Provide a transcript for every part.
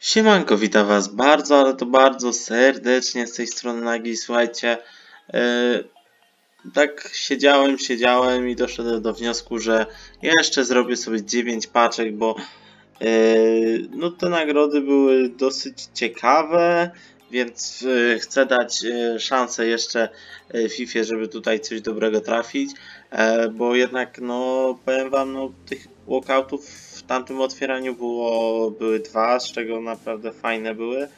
Siemanko, witam was bardzo, ale to bardzo serdecznie z tej strony Nagi. Słuchajcie, yy, tak siedziałem, siedziałem i doszedłem do wniosku, że jeszcze zrobię sobie 9 paczek, bo yy, no te nagrody były dosyć ciekawe, więc yy, chcę dać yy, szansę jeszcze yy, FIFA, żeby tutaj coś dobrego trafić, e, bo jednak no powiem wam, no tych walkoutów tamtym otwieraniu było, były dwa, z czego naprawdę fajne były.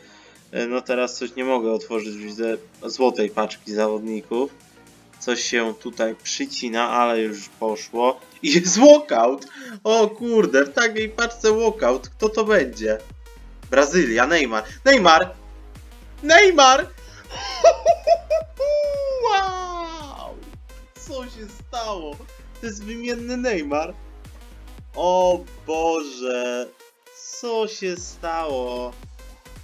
E, No teraz coś nie mogę otworzyć, widzę złotej paczki zawodników. Coś się tutaj przycina, ale już poszło. I jest walkout! O kurde, w takiej paczce walkout, kto to będzie? Brazylia, Neymar. Neymar! Neymar! Wow! Co się stało? To jest wymienny Neymar. O Boże, co się stało?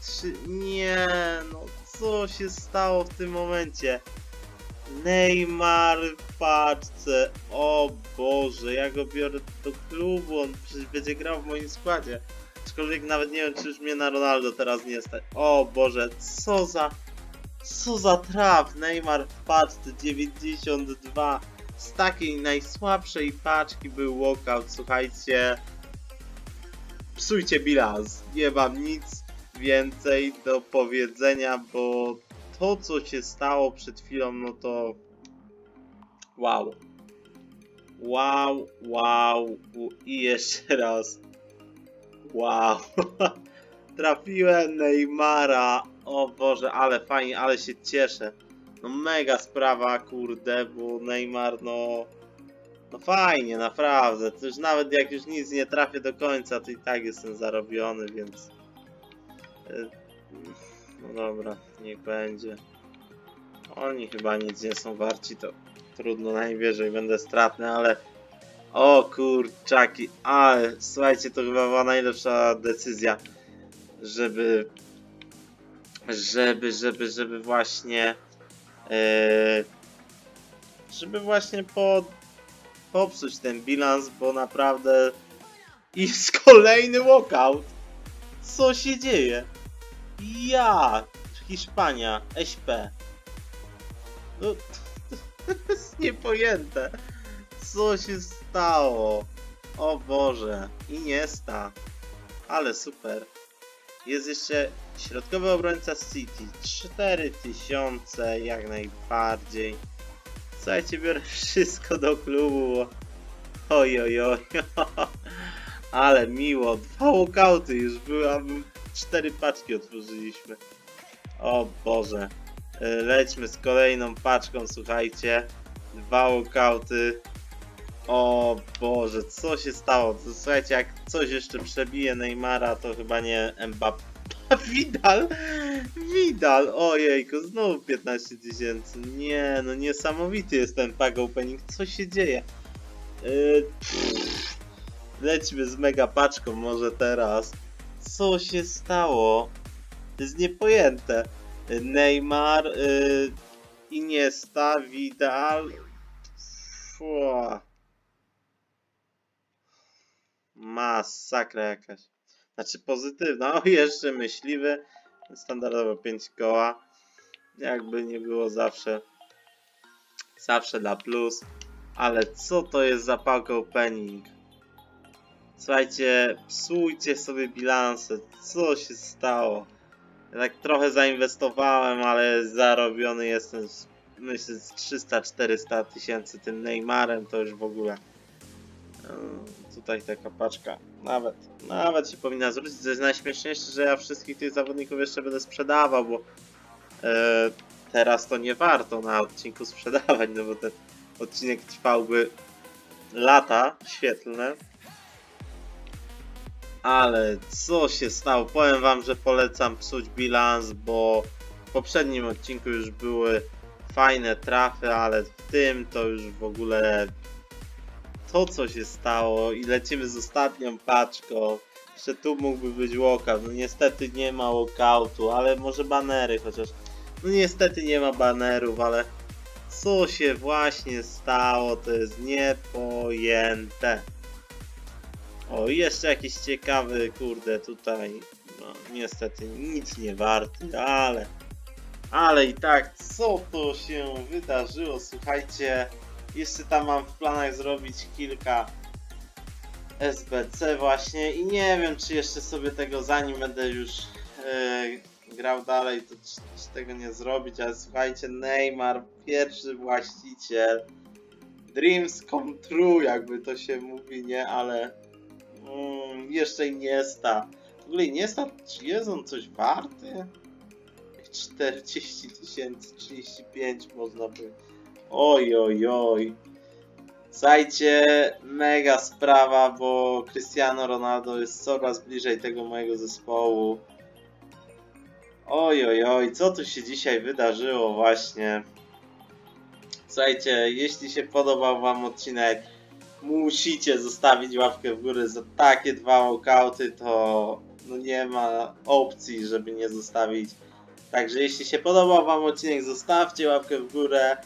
Czy nie, no co się stało w tym momencie? Neymar w paczce. O Boże, ja go biorę do klubu, on przecież będzie grał w moim składzie. Aczkolwiek nawet nie wiem, czy już mnie na Ronaldo teraz nie stać. O Boże, co za... Co za traf! Neymar w paczce 92 z takiej najsłabszej paczki był walkout, słuchajcie. Psujcie bilans. Nie mam nic więcej do powiedzenia, bo to co się stało przed chwilą, no to wow. Wow, wow i jeszcze raz. Wow. Trafiłem Neymara. O Boże, ale fajnie, ale się cieszę. No mega sprawa, kurde, bo Neymar, no... No fajnie, naprawdę. To już nawet jak już nic nie trafię do końca, to i tak jestem zarobiony, więc... y, No dobra, niech będzie. Oni chyba nic nie są warci, to trudno najwyżej będę stratny, ale... O kurczaki, ale słuchajcie, to chyba była najlepsza decyzja, żeby... Żeby, żeby, żeby właśnie... Eee, żeby właśnie po, popsuć ten bilans, bo naprawdę jest kolejny walkout. Co się dzieje? Ja, Hiszpania, SP. No, to jest niepojęte. Co się stało? O Boże, Iniesta. Ale super. Jest jeszcze środkowy obrońca City. 4000 jak najbardziej. Słuchajcie, biorę wszystko do klubu. Oj, oj, oj. Ale miło. Dwa walkouty już były, a cztery paczki otworzyliśmy. O Boże. Y, Lećmy z kolejną paczką, słuchajcie. Dwa walkouty. O Boże, co się stało? Słuchajcie, jak coś jeszcze przebije Neymara, to chyba nie Mbappé. Widal! Widal! Ojejku, znowu 15 tysięcy. Nie, no niesamowity jest ten pack opening. Co się dzieje? Yy, lećmy z mega paczką może teraz. Co się stało? To jest niepojęte. Neymar, yy, Iniesta, Vidal. Fua. Masakra jakaś. Znaczy pozytywna. O, jeszcze myśliwy. Standardowo 5 koła. Jakby nie było zawsze. Zawsze dla plus. Ale co to jest za pack opening? Słuchajcie, psujcie sobie bilanse. Co się stało? Ja tak trochę zainwestowałem, ale zarobiony jestem z, myślę z 300-400 tysięcy tym Neymarem. To już w ogóle. Tutaj taka paczka. Nawet, nawet się powinna zwrócić. To jest najśmieszniejsze, że ja wszystkich tych zawodników jeszcze będę sprzedawał, bo e, teraz to nie warto na odcinku sprzedawać, no bo ten odcinek trwałby lata świetlne. Ale co się stało? Powiem wam, że polecam psuć bilans, bo w poprzednim odcinku już były fajne trafy, ale w tym to już w ogóle to co się stało i lecimy z ostatnią paczką. Jeszcze tu mógłby być walkout. No niestety nie ma walkoutu, ale może banery chociaż. No niestety nie ma banerów, ale co się właśnie stało, to jest niepojęte. O, jeszcze jakiś ciekawy, kurde, tutaj. No, niestety nic nie warty, ale ale i tak, co to się wydarzyło? Słuchajcie, jeszcze tam mam w planach zrobić kilka SBC właśnie i nie wiem, czy jeszcze sobie tego, zanim będę już e, grał dalej, to czy, czy tego nie zrobić, ale słuchajcie, Neymar, pierwszy właściciel, Dreams come true, jakby to się mówi, nie, ale mm, jeszcze Iniesta. W ogóle Iniesta, czy jest on coś warty? 40 tysięcy, 35 można by. Oj, oj, oj. Słuchajcie, mega sprawa, bo Cristiano Ronaldo jest coraz bliżej tego mojego zespołu. Oj, oj, oj, co tu się dzisiaj wydarzyło właśnie. Słuchajcie, jeśli się podobał wam odcinek, musicie zostawić łapkę w górę za takie dwa walkouty, to no nie ma opcji, żeby nie zostawić. Także jeśli się podobał wam odcinek, zostawcie łapkę w górę,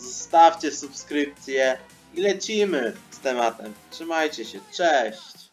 zostawcie subskrypcję i lecimy z tematem. Trzymajcie się, cześć!